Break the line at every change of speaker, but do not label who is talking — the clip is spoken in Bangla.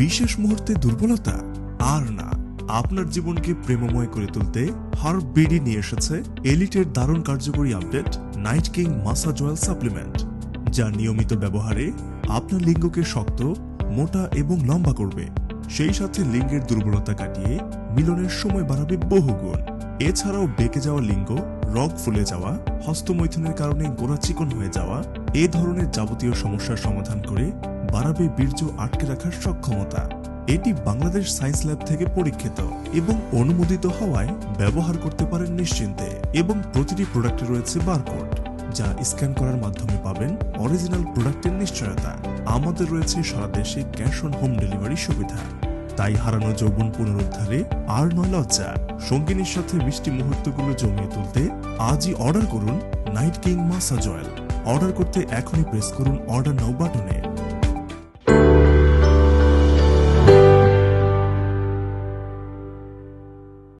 বিশেষ মুহূর্তে দুর্বলতা? আর না, আপনার জীবনকে প্রেমময় করে তুলতে হার্ব বিডি নিয়ে এসেছে এলিটের দারুণ কার্যকরী update night king massage oil supplement যা নিয়মিত ব্যবহারে আপনার লিঙ্গকে শক্ত, মোটা এবং লম্বা করবে। সেই সাথে লিঙ্গের দুর্বলতা কাটিয়ে মিলনের সময় বাড়াবে বহুগুণ এছাড়াও বেঁকে যাওয়া লিঙ্গ, রগ ফুলে যাওয়া, হস্তমৈথুনের কারণে গোড়া চিকন হয়ে যাওয়া, এ ধরনের যাবতীয় সমস্যার সমাধান করে বাড়াবে বীর্য আটকে রাখার সক্ষমতা। এটি বাংলাদেশ সায়েন্স ল্যাব থেকে পরীক্ষিত এবং অনুমোদিত হওয়ায় ব্যবহার করতে পারেন নিশ্চিন্তে এবং প্রতিটি প্রোডাক্টে রয়েছে বারকোড, যা স্ক্যান করার মাধ্যমে পাবেন অরিজিনাল প্রোডাক্টের নিশ্চয়তা। আমাদের রয়েছে সারা দেশে ক্যাশ অন হোম ডেলিভারি সুবিধা। তাই হারানো যৌবন পুনরুদ্ধারে আর নয় লজ্জা। সঙ্গিনীর সাথে মিষ্টি মুহূর্তগুলো জমিয়ে তুলতে আজই অর্ডার করুন night king massage oil. Order করতে এখনই প্রেস করুন অর্ডার নাও বাটনে।